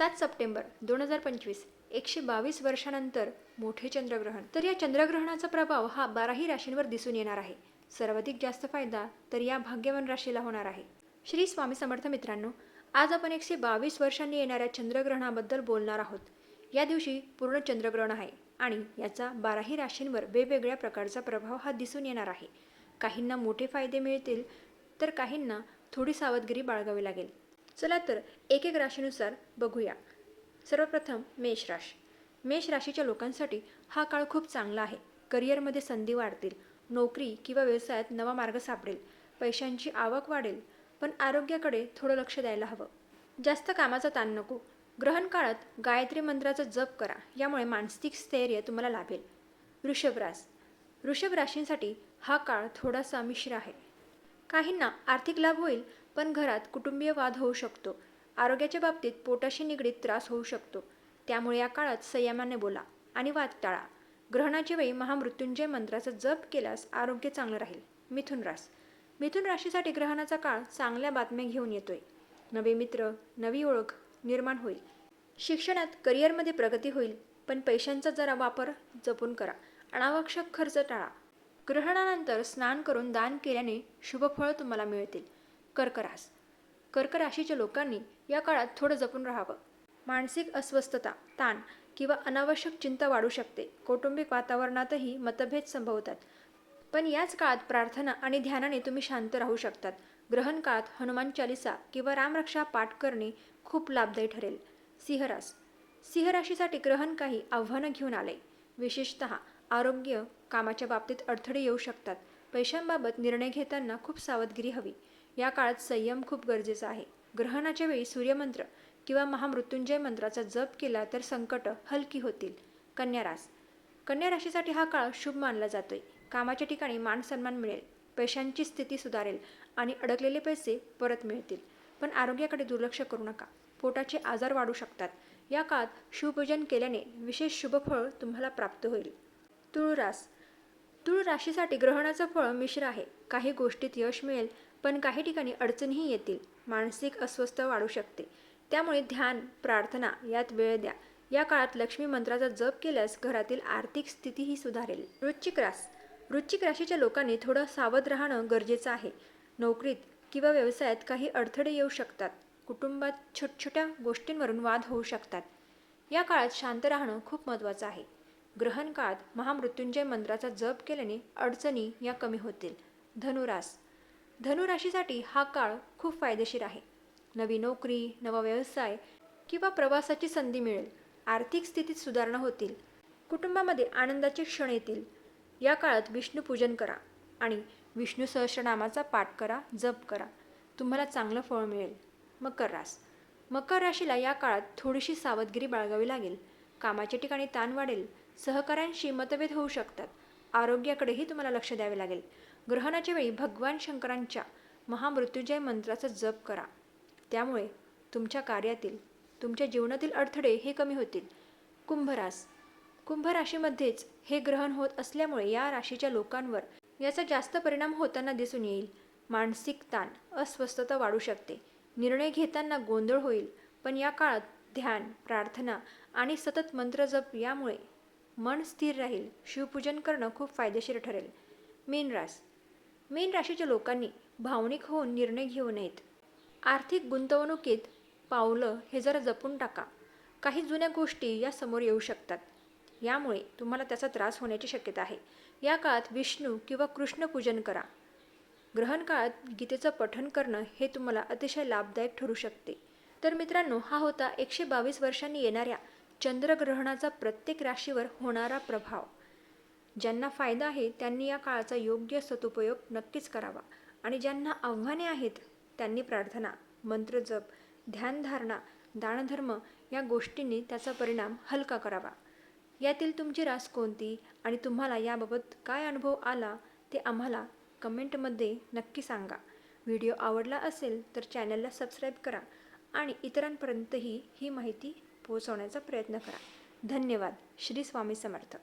सात सप्टेंबर दोन हजार पंचवीस एकशे बावीस वर्षानंतर मोठे चंद्रग्रहण. तर या चंद्रग्रहणाचा प्रभाव हा बाराही राशींवर दिसून येणार आहे. सर्वाधिक जास्त फायदा तर या भाग्यवान राशीला होणार आहे. श्री स्वामी समर्थ मित्रांनो आज आपण एकशे बावीस वर्षांनी येणाऱ्या चंद्रग्रहणाबद्दल बोलणार आहोत. या दिवशी पूर्ण चंद्रग्रहण आहे आणि याचा बाराही राशींवर वेगवेगळ्या प्रकारचा प्रभाव हा दिसून येणार आहे. काहींना मोठे फायदे मिळतील तर काहींना थोडी सावधगिरी बाळगावी लागेल. चला तर एक एक राशीनुसार बघूया. सर्वप्रथम मेष राशी. मेष राशीच्या लोकांसाठी हा काळ खूप चांगला आहे. करिअरमध्ये संधी वाढतील नोकरी किंवा व्यवसायात नवा मार्ग सापडेल पैशांची आवक वाढेल पण आरोग्याकडे थोडं लक्ष द्यायला हवं. जास्त कामाचा ताण नको. ग्रहण काळात गायत्री मंत्राचा जप करा यामुळे मानसिक स्थैर्य तुम्हाला लाभेल. वृषभरास वृषभ राशींसाठी हा काळ थोडासा मिश्र आहे. काहींना आर्थिक लाभ होईल पण घरात कुटुंबीय वाद होऊ शकतो. आरोग्याच्या बाबतीत पोटाशी निगडीत त्रास होऊ शकतो. त्यामुळे या काळात संयमाने बोला आणि वाद टाळा. ग्रहणाच्या वेळी महामृत्युंजय मंत्राचा जप केल्यास आरोग्य चांगलं राहील. मिथुन रास. मिथुन राशीसाठी ग्रहणाचा काळ चांगल्या बातम्या घेऊन येतोय. नवे मित्र नवी ओळख निर्माण होईल. शिक्षणात करिअरमध्ये प्रगती होईल पण पैशांचा जरा वापर जपून करा. अनावश्यक खर्च टाळा. ग्रहणानंतर स्नान करून दान केल्याने शुभफळ तुम्हाला मिळतील. कर्करास. कर्क राशीच्या लोकांनी या काळात थोडं जपून राहावं. मानसिक अस्वस्थता ताण किंवा अनावश्यक चिंता वाढू शकते. कौटुंबिक वातावरणातही मतभेद संभवतात. पण याच काळात प्रार्थना आणि ध्यानाने तुम्ही शांत राहू शकतात. ग्रहण काळात हनुमान चालिसा किंवा रामरक्षा पाठ करणे खूप लाभदायी ठरेल. सिंहरास. सिंहराशीसाठी ग्रहण काही आव्हानं घेऊन आले. विशेषत आरोग्य कामाच्या बाबतीत अडथळे येऊ शकतात. पैशांबाबत निर्णय घेताना खूप सावधगिरी हवी. या काळात संयम खूप गरजेचा आहे. ग्रहणाच्या वेळी सूर्यमंत्र किंवा महामृत्युंजय मंत्राचा जप केला तर संकट हलकी होतील. कन्या रास. कन्या राशीसाठी हा काळ शुभ मानला जातोय. कामाच्या ठिकाणी मान सन्मान मिळेल पैशांची स्थिती सुधारेल आणि अडकलेले पैसे परत मिळतील. पण आरोग्याकडे दुर्लक्ष करू नका. पोटाचे आजार वाढू शकतात. या काळात शिवपूजन केल्याने विशेष शुभफळ तुम्हाला प्राप्त होईल. तुळ रास तुळ राशीसाठी ग्रहणाचं फळ मिश्र आहे. काही गोष्टीत यश मिळेल पण काही ठिकाणी अडचणीही येतील. मानसिक अस्वस्थ वाढू शकते. त्यामुळे ध्यान प्रार्थना यात वेळ द्या. या काळात लक्ष्मी मंत्राचा जप केल्यास घरातील आर्थिक स्थितीही सुधारेल. वृश्चिक रास. वृश्चिक राशीच्या लोकांनी थोडं सावध राहणं गरजेचं आहे. नोकरीत किंवा व्यवसायात काही अडथळे येऊ शकतात. कुटुंबात छोटछोट्या गोष्टींवरून वाद होऊ शकतात. या काळात शांत राहणं खूप महत्त्वाचं आहे. ग्रहण काळात महामृत्युंजय मंत्राचा जप केल्याने अडचणी या कमी होतील. धनुरास. धनुराशीसाठी हा काळ खूप फायदेशीर आहे. नवी नोकरी नवा व्यवसाय किंवा प्रवासाची संधी मिळेल आर्थिक स्थितीत सुधारणा होतील कुटुंबामध्ये आनंदाचे क्षण येतील. या काळात विष्णूपूजन करा आणि विष्णू सहस्रनामाचा पाठ करा जप करा. तुम्हाला चांगलं फळ मिळेल. मकर रास. मकर राशीला या काळात थोडीशी सावधगिरी बाळगावी लागेल. कामाच्या ठिकाणी ताण वाढेल. सहकाऱ्यांशी मतभेद होऊ शकतात. आरोग्याकडेही तुम्हाला लक्ष द्यावे लागेल. ग्रहणाच्या वेळी भगवान शंकरांच्या महामृत्युंजय मंत्राचा जप करा. त्यामुळे तुमच्या कार्यातील तुमच्या जीवनातील अडथळे हे कमी होतील. कुंभरास. कुंभ राशीमध्येच हे ग्रहण होत असल्यामुळे या राशीच्या लोकांवर याचा जास्त परिणाम होताना दिसून येईल. मानसिक ताण अस्वस्थता वाढू शकते. निर्णय घेताना गोंधळ होईल. पण या काळात ध्यान प्रार्थना आणि सतत मंत्रजप यामुळे मन स्थिर राहील. शिवपूजन करणं खूप फायदेशीर ठरेल. मीन रास. मीन राशीच्या लोकांनी भावनिक होऊन निर्णय घेऊ नयेत. आर्थिक गुंतवणुकीत पावलं हे जरा जपून टाका. काही जुन्या गोष्टी या समोर येऊ शकतात. यामुळे तुम्हाला त्याचा त्रास होण्याची शक्यता आहे. या काळात विष्णू किंवा कृष्ण पूजन करा. ग्रहण काळात गीतेचं पठण करणं हे तुम्हाला अतिशय लाभदायक ठरू शकते. तर मित्रांनो हा होता एकशे बावीस वर्षांनी येणाऱ्या चंद्रग्रहणाचा प्रत्येक राशीवर होणारा प्रभाव. ज्यांना फायदा आहे त्यांनी या काळाचा योग्य सदुपयोग नक्कीच करावा. आणि ज्यांना आव्हाने आहेत त्यांनी प्रार्थना मंत्रजप ध्यानधारणा दानधर्म या गोष्टींनी त्याचा परिणाम हलका करावा. यातील तुमची रास कोणती आणि तुम्हाला याबाबत काय अनुभव आला ते आम्हाला कमेंटमध्ये नक्की सांगा. व्हिडिओ आवडला असेल तर चॅनलला सबस्क्राईब करा आणि इतरांपर्यंतही ही माहिती पोहोचवण्याचा प्रयत्न करा. धन्यवाद. श्री स्वामी समर्थ.